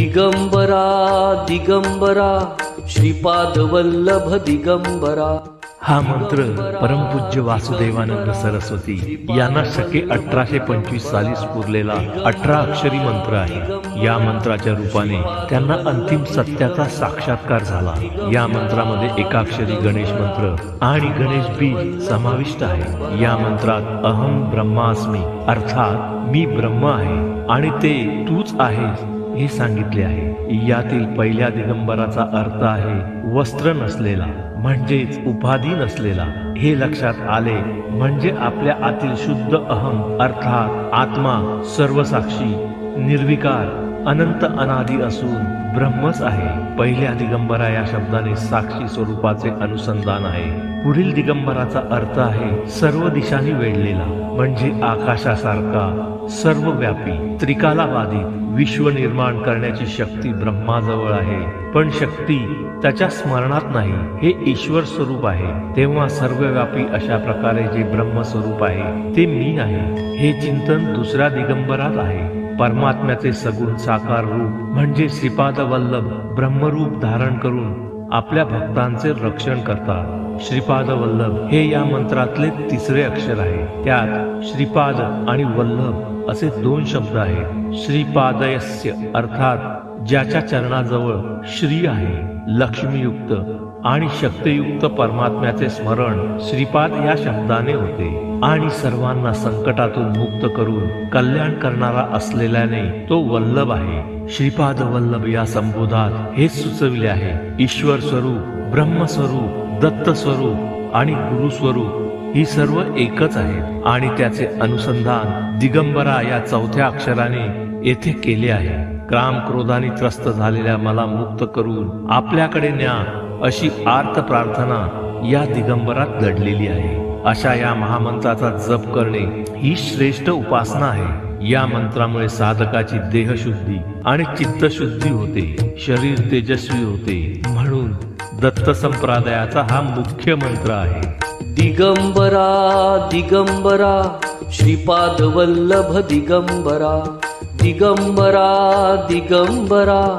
दिगंबरा दिगंबरा श्रीपाद वल्लभ दिगंबरा. हा मंत्र परमपूज्य वासुदेवानंद सरस्वती यांना शके अठराशे पंचवीस साली स्फुरलेला अठरा अक्षरी मंत्र आहे. या मंत्राच्या रूपाने त्यांना अंतिम सत्याचा साक्षात्कार झाला. या मंत्रामध्ये एकाक्षरी गणेश मंत्र आणि गणेश बीज समाविष्ट आहे. या मंत्रात अहम ब्रह्मास्मी अर्थात मी ब्रह्म आहे आणि ते तूच आहेस. हे सांगितले आहे. यातील पहिल्या दिगंबराचा अर्थ आहे वस्त्र नसलेला म्हणजेच उपाधी नसलेला. हे लक्षात आले म्हणजे आपल्या आतील शुद्ध अहम अर्थात आत्मा सर्वसाक्षी निर्विकार अनंत अनादी असून ब्रह्मच आहे. पहिल्या दिगंबरा या शब्दाने साक्षी स्वरूपाचे अनुसंधान आहे. पुढील दिगंबराचा अर्थ आहे सर्व दिशांनी वेढलेला म्हणजे आकाशासारखा सर्वव्यापी त्रिकालाबाधित विश्व निर्माण करण्याची शक्ती ब्रह्माजवळ आहे. पण शक्ती त्याच्या स्मरणात नाही हे ईश्वर स्वरूप आहे. तेव्हा सर्वव्यापी अशा प्रकारे जे ब्रह्म स्वरूप आहे ते मी आहे हे चिंतन दुसऱ्या दिगंबरात आहे. परमात्म्याचे सगुण साकार रूप म्हणजे श्रीपाद वल्लभ ब्रह्मरूप धारण करून आपल्या भक्तांचे रक्षण करतात. श्रीपाद वल्लभ हे या मंत्रातले तिसरे अक्षर आहे. त्यात श्रीपाद आणि वल्लभ असे दोन शब्द आहेत. श्रीपादयस्य अर्थात ज्याच्या चरणाजवळ श्री आहे लक्ष्मीयुक्त आणि शक्तियुक्त परमात्म्याचे स्मरण श्रीपाद या शब्दाने होते. आणि सर्वांना संकटातून मुक्त करून कल्याण करणारा असलेल्याने तो वल्लभ आहे. श्रीपाद वल्लभ या संबोधात हेच सुचविले आहे. ईश्वर स्वरूप ब्रह्मस्वरूप दत्त स्वरूप आणि गुरुस्वरूप ही सर्व एकच आहेत. आणि त्याचे अनुसंधान दिगंबरा या चौथ्या अक्षराने येथे केले आहे. क्राम क्रोधाने त्रस्त झालेल्या मला मुक्त करून आपल्याकडे न्या. अशी आर्त प्रार्थना या दिगंबरात घडलेली आहे. अशा या महामंत्राचा जप करणे ही श्रेष्ठ उपासना आहे. या मंत्रामुळे साधकाची देहशुद्धी आणि चित्तशुद्धी होते शरीर तेजस्वी होते. म्हणून दत्त संप्रदायाचा हा मुख्य मंत्र आहे. दिगंबरा दिगंबरा श्रीपाद वल्लभ दिगंबरा. दिगंबरा दिगंबरा